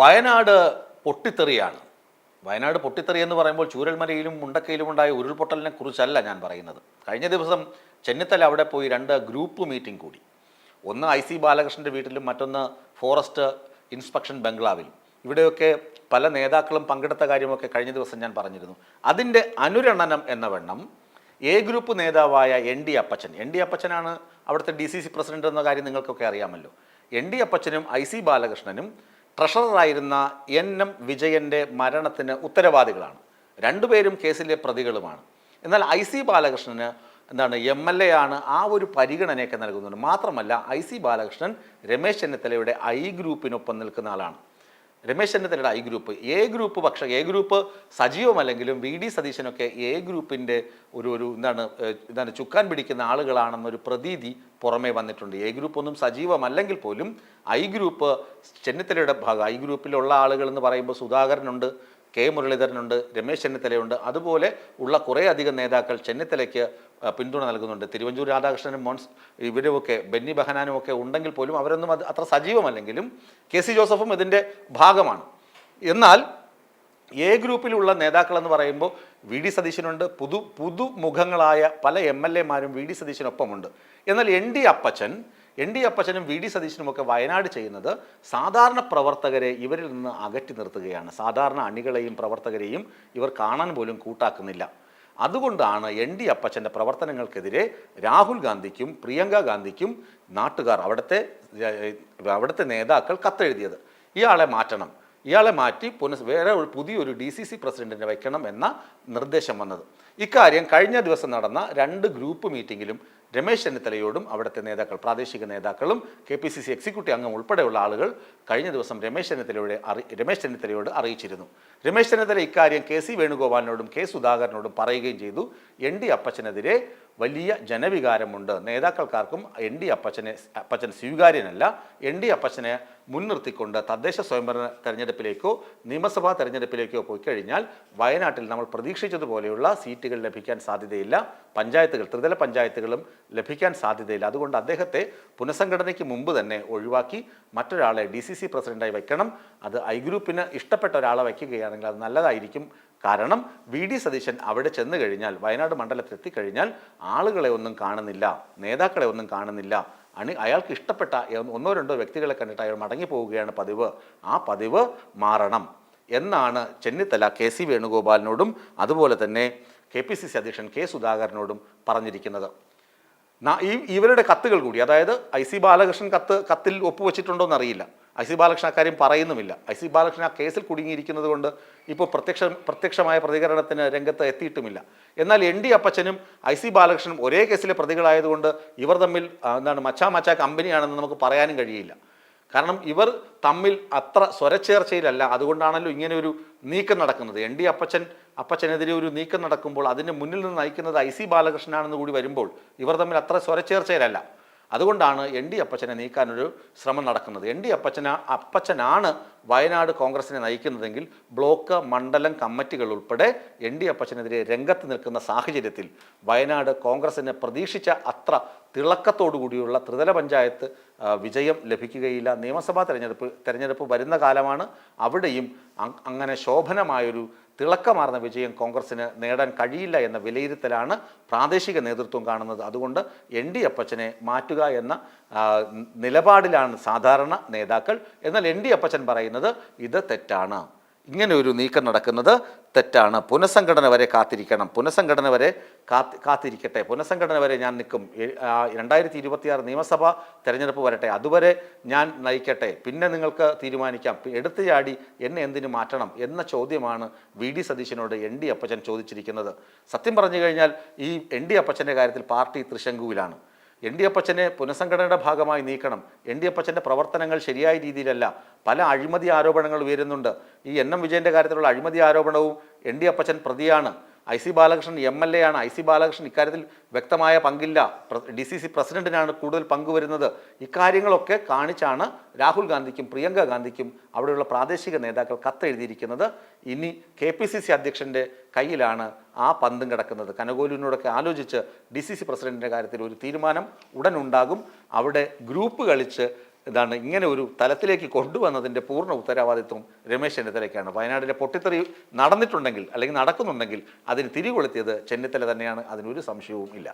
വയനാട് പൊട്ടിത്തെറിയാണ്. വയനാട് പൊട്ടിത്തെറി എന്ന് പറയുമ്പോൾ ചൂരൽമലയിലും മുണ്ടക്കയിലും ഉണ്ടായ ഉരുൾപൊട്ടലിനെ കുറിച്ചല്ല ഞാൻ പറയുന്നത്. കഴിഞ്ഞ ദിവസം ചെന്നിത്തല അവിടെ പോയി രണ്ട് ഗ്രൂപ്പ് മീറ്റിംഗ് കൂടി. ഒന്ന് ഐ സി ബാലകൃഷ്ണന്റെ വീട്ടിലും മറ്റൊന്ന് ഫോറസ്റ്റ് ഇൻസ്പെക്ഷൻ ബംഗ്ലാവിലും. ഇവിടെയൊക്കെ പല നേതാക്കളും പങ്കെടുത്ത കാര്യമൊക്കെ കഴിഞ്ഞ ദിവസം ഞാൻ പറഞ്ഞിരുന്നു. അതിന്റെ അനുരണനം എന്ന വണ്ണം എ ഗ്രൂപ്പ് നേതാവായ N D Appachan. N D അപ്പച്ചനാണ് അവിടുത്തെ ഡി സി സി പ്രസിഡന്റ് എന്ന കാര്യം നിങ്ങൾക്കൊക്കെ അറിയാമല്ലോ. എൻ ഡി അപ്പച്ചനും ഐ സി ബാലകൃഷ്ണനും ട്രഷററായിരുന്ന എൻ എം വിജയന്റെ മരണത്തിന് ഉത്തരവാദികളാണ്. രണ്ടുപേരും കേസിലെ പ്രതികളുമാണ്. എന്നാൽ ഐ സി ബാലകൃഷ്ണന് എന്താണ് എം എൽ എ ആണ് ആ ഒരു പരിഗണനയൊക്കെ നൽകുന്നുണ്ട് മാത്രമല്ല ഐ സി ബാലകൃഷ്ണൻ രമേശ് ചെന്നിത്തലയുടെ ഐ ഗ്രൂപ്പിനൊപ്പം നിൽക്കുന്ന ആളാണ്. രമേശ് ചെന്നിത്തലയുടെ ഐ ഗ്രൂപ്പ്. എ ഗ്രൂപ്പ് പക്ഷേ എ ഗ്രൂപ്പ് സജീവമല്ലെങ്കിലും വി ഡി സതീശനൊക്കെ എ ഗ്രൂപ്പിന്റെ ഒരു ഒരു എന്താണ് എന്താണ് ചുക്കാൻ പിടിക്കുന്ന ആളുകളാണെന്നൊരു പ്രതീതി പുറമേ വന്നിട്ടുണ്ട്. എ ഗ്രൂപ്പ് ഒന്നും സജീവമല്ലെങ്കിൽ പോലും ഐ ഗ്രൂപ്പ് ചെന്നിത്തലയുടെ ഭാഗം ഐ ഗ്രൂപ്പിലുള്ള ആളുകൾ എന്ന് പറയുമ്പോൾ സുധാകരനുണ്ട് കെ മുരളീധരനുണ്ട് രമേശ് ചെന്നിത്തലയുണ്ട്. അതുപോലെ ഉള്ള കുറേ അധികം നേതാക്കൾ ചെന്നിത്തലയ്ക്ക് പിന്തുണ നൽകുന്നുണ്ട്. തിരുവഞ്ചൂർ രാധാകൃഷ്ണനും മോൻസ് ഇവരുമൊക്കെ ബെന്നി ബഹനാനും ഒക്കെ ഉണ്ടെങ്കിൽ പോലും അവരൊന്നും അത് അത്ര സജീവമല്ലെങ്കിലും കെ സി ജോസഫും ഇതിന്റെ ഭാഗമാണ്. എന്നാൽ എ ഗ്രൂപ്പിലുള്ള നേതാക്കളെന്ന് പറയുമ്പോൾ വി ഡി സതീശനുണ്ട് പുതു പുതുമുഖങ്ങളായ പല എം എൽ എമാരും വി ഡി സതീശനൊപ്പമുണ്ട്. എന്നാൽ N D Appachan N D അപ്പച്ചനും വി ഡി സതീശനും ഒക്കെ വയനാട് ചെയ്യുന്നത് സാധാരണ പ്രവർത്തകരെ ഇവരിൽ നിന്ന് അകറ്റി നിർത്തുകയാണ്. സാധാരണ അണികളെയും പ്രവർത്തകരെയും ഇവർ കാണാൻ പോലും കൂട്ടാക്കുന്നില്ല. അതുകൊണ്ടാണ് എൻ ഡി അപ്പച്ചന്റെ പ്രവർത്തനങ്ങൾക്കെതിരെ രാഹുൽ ഗാന്ധിക്കും പ്രിയങ്ക ഗാന്ധിക്കും നാട്ടുകാർ അവിടുത്തെ അവിടുത്തെ നേതാക്കൾ കത്തെഴുതിയത്. ഇയാളെ മാറ്റണം. ഇയാളെ മാറ്റി പുനഃ വേറെ ഒരു പുതിയൊരു ഡി സി സി പ്രസിഡന്റിനെ വയ്ക്കണം എന്ന നിർദ്ദേശം വന്നത്. ഇക്കാര്യം കഴിഞ്ഞ ദിവസം നടന്ന രണ്ട് ഗ്രൂപ്പ് മീറ്റിംഗിലും രമേശ് ചെന്നിത്തലയോടും അവിടുത്തെ നേതാക്കൾ പ്രാദേശിക നേതാക്കളും K P C C executive അംഗം ഉൾപ്പെടെയുള്ള ആളുകൾ കഴിഞ്ഞ ദിവസം രമേശ് ചെന്നിത്തലയുടെ അറി രമേശ് ചെന്നിത്തലയോട് അറിയിച്ചിരുന്നു. രമേശ് ചെന്നിത്തല ഇക്കാര്യം കെ സി വേണുഗോപാലിനോടും കെ സുധാകരനോടും പറയുകയും ചെയ്തു. എൻ ഡി അപ്പച്ചനെതിരെ വലിയ ജനവികാരമുണ്ട്. നേതാക്കൾക്കാർക്കും എൻ ഡി അപ്പച്ചനെ അപ്പച്ചൻ സ്വീകാര്യനല്ല. എൻ ഡി അപ്പച്ചനെ മുൻനിർത്തിക്കൊണ്ട് തദ്ദേശ സ്വയംഭരണ തെരഞ്ഞെടുപ്പിലേക്കോ നിയമസഭാ തെരഞ്ഞെടുപ്പിലേക്കോ പോയി കഴിഞ്ഞാൽ വയനാട്ടിൽ നമ്മൾ പ്രതീക്ഷിച്ചതുപോലെയുള്ള സീറ്റുകൾ ലഭിക്കാൻ സാധ്യതയില്ല. പഞ്ചായത്തുകൾ ത്രിതല പഞ്ചായത്തുകളും ലഭിക്കാൻ സാധ്യതയില്ല. അതുകൊണ്ട് അദ്ദേഹത്തെ പുനഃസംഘടനയ്ക്ക് മുമ്പ് തന്നെ ഒഴിവാക്കി മറ്റൊരാളെ ഡി സി സി പ്രസിഡന്റായി വയ്ക്കണം. അത് ഐ ഗ്രൂപ്പിന് ഇഷ്ടപ്പെട്ട ഒരാളെ വയ്ക്കുകയാണെങ്കിൽ അത് നല്ലതായിരിക്കും കാരണം വി ഡി സതീശൻ അവിടെ ചെന്ന് കഴിഞ്ഞാൽ വയനാട് മണ്ഡലത്തിൽ എത്തിക്കഴിഞ്ഞാൽ ആളുകളെ ഒന്നും കാണുന്നില്ല നേതാക്കളെ ഒന്നും കാണുന്നില്ല. അണി അയാൾക്ക് ഇഷ്ടപ്പെട്ട ഒന്നോ രണ്ടോ വ്യക്തികളെ കണ്ടിട്ട് അയാൾ മടങ്ങി പോവുകയാണ് പതിവ്. ആ പതിവ് മാറണം എന്നാണ് ചെന്നിത്തല കെ സി വേണുഗോപാലിനോടും അതുപോലെ തന്നെ കെ പി സി സി അധ്യക്ഷൻ കെ സുധാകരനോടും പറഞ്ഞിരിക്കുന്നത്. ഈ ഇവരുടെ കത്തുകൾ കൂടി അതായത് ഐ സി ബാലകൃഷ്ണൻ കത്ത് കത്തിൽ ഒപ്പുവെച്ചിട്ടുണ്ടോ എന്നറിയില്ല ഐ സി ബാലകൃഷ്ണൻ അക്കാര്യം പറയുന്നുമില്ല. ഐ സി ബാലകൃഷ്ണൻ ആ കേസിൽ കുടുങ്ങിയിരിക്കുന്നത് കൊണ്ട് ഇപ്പോൾ പ്രത്യക്ഷ പ്രത്യക്ഷമായ പ്രതികരണത്തിന് രംഗത്ത് എത്തിയിട്ടുമില്ല. എന്നാൽ എൻ ഡി അപ്പച്ചനും ഐ സി ബാലകൃഷ്ണനും ഒരേ കേസിലെ പ്രതികളായതുകൊണ്ട് ഇവർ തമ്മിൽ എന്താണ് മച്ചാ മച്ചാ കമ്പനിയാണെന്ന് നമുക്ക് പറയാനും കഴിയില്ല. കാരണം ഇവർ തമ്മിൽ അത്ര സ്വരച്ചേർച്ചയിലല്ല. അതുകൊണ്ടാണല്ലോ ഇങ്ങനെ ഒരു നീക്കം നടക്കുന്നത്. എൻ ഡി അപ്പച്ചൻ അപ്പച്ചനെതിരെ ഒരു നീക്കം നടക്കുമ്പോൾ അതിന് മുന്നിൽ നിന്ന് നയിക്കുന്നത് ഐ സി ബാലകൃഷ്ണനാണെന്ന് കൂടി വരുമ്പോൾ ഇവർ തമ്മിൽ അത്ര സ്വരച്ചേർച്ചയിലല്ല. അതുകൊണ്ടാണ് എൻ ഡി അപ്പച്ചനെ നീക്കാനൊരു ശ്രമം നടക്കുന്നത്. എൻ ഡി അപ്പച്ചന അപ്പച്ചനാണ് വയനാട് കോൺഗ്രസിനെ നയിക്കുന്നതെങ്കിൽ ബ്ലോക്ക് മണ്ഡലം കമ്മിറ്റികൾ ഉൾപ്പെടെ എൻ ഡി അപ്പച്ചനെതിരെ രംഗത്ത് നിൽക്കുന്ന സാഹചര്യത്തിൽ വയനാട് കോൺഗ്രസിന് പ്രതീക്ഷിച്ച അത്ര തിളക്കത്തോടു കൂടിയുള്ള ത്രിതല പഞ്ചായത്ത് വിജയം ലഭിക്കുകയില്ല. നിയമസഭാ തെരഞ്ഞെടുപ്പ് തെരഞ്ഞെടുപ്പ് വരുന്ന കാലമാണ് അവിടെയും അങ്- അങ്ങനെ ശോഭനമായൊരു തിളക്കമാർന്ന വിജയം കോൺഗ്രസിന് നേടാൻ കഴിയില്ല എന്ന വിലയിരുത്തലാണ് പ്രാദേശിക നേതൃത്വം കാണുന്നത്. അതുകൊണ്ട് എൻ ഡി അപ്പച്ചനെ മാറ്റുക എന്ന നിലപാടിലാണ് സാധാരണ നേതാക്കൾ. എന്നാൽ എൻ ഡി അപ്പച്ചൻ പറയുന്നത് ഇത് തെറ്റാണ്. ഇങ്ങനെ ഒരു നീക്കം നടക്കുന്നത് തെറ്റാണ്. പുനഃസംഘടന വരെ കാത്തിരിക്കണം. പുനഃസംഘടന വരെ കാത്തി കാത്തിരിക്കട്ടെ. പുനഃസംഘടന വരെ ഞാൻ നിൽക്കും. രണ്ടായിരത്തി ഇരുപത്തിയാറ് നിയമസഭാ തെരഞ്ഞെടുപ്പ് വരട്ടെ. അതുവരെ ഞാൻ നയിക്കട്ടെ. പിന്നെ നിങ്ങൾക്ക് തീരുമാനിക്കാം. എടുത്തു ചാടി എന്നെ എന്തിനു മാറ്റണം എന്ന ചോദ്യമാണ് വി. ഡി. സതീശനോട് എൻ. ഡി. അപ്പച്ചൻ ചോദിച്ചിരിക്കുന്നത്. സത്യം പറഞ്ഞു കഴിഞ്ഞാൽ ഈ എൻ. ഡി. അപ്പച്ചന്റെ കാര്യത്തിൽ പാർട്ടി തൃശങ്കുവിലാണ്. എൻ ഡി അപ്പച്ചനെ പുനഃസംഘടനയുടെ ഭാഗമായി നീക്കണം. എൻ ഡി അപ്പച്ചന്റെ പ്രവർത്തനങ്ങൾ ശരിയായ രീതിയിലല്ല. പല അഴിമതി ആരോപണങ്ങൾ ഉയരുന്നുണ്ട്. ഈ എൻ എം വിജയന്റെ കാര്യത്തിലുള്ള അഴിമതി ആരോപണവും എൻ ഡി അപ്പച്ചൻ പ്രതിയാണ്. I C Balakrishnan M L A ആണ്. ഐ സി ബാലകൃഷ്ണൻ ഇക്കാര്യത്തിൽ വ്യക്തമായ പങ്കില്ല. ഡി സി സി പ്രസിഡന്റിനാണ് കൂടുതൽ പങ്കുവരുന്നത്. ഇക്കാര്യങ്ങളൊക്കെ കാണിച്ചാണ് രാഹുൽ ഗാന്ധിക്കും പ്രിയങ്ക ഗാന്ധിക്കും അവിടെയുള്ള പ്രാദേശിക നേതാക്കൾ കത്തെഴുതിയിരിക്കുന്നത്. ഇനി കെ പി സി സി അധ്യക്ഷന്റെ കയ്യിലാണ് ആ പന്തും കിടക്കുന്നത്. കനകോലുവിനോടൊക്കെ ആലോചിച്ച് ഡി സി സി പ്രസിഡന്റിന്റെ കാര്യത്തിൽ ഒരു തീരുമാനം ഉടൻ ഉണ്ടാകും. അവിടെ ഗ്രൂപ്പ് കളിച്ച് ഇതാണ് ഇങ്ങനെ ഒരു തലത്തിലേക്ക് കൊണ്ടുവന്നതിന്റെ പൂർണ ഉത്തരവാദിത്വം രമേശ് ചെന്നിത്തലയ്ക്കാണ്. വയനാടിന്റെ പൊട്ടിത്തെറി നടന്നിട്ടുണ്ടെങ്കിൽ അല്ലെങ്കിൽ നടക്കുന്നുണ്ടെങ്കിൽ അതിന് തിരികൊളുത്തിയത് ചെന്നിത്തല തന്നെയാണ്. അതിനൊരു സംശയവും ഇല്ല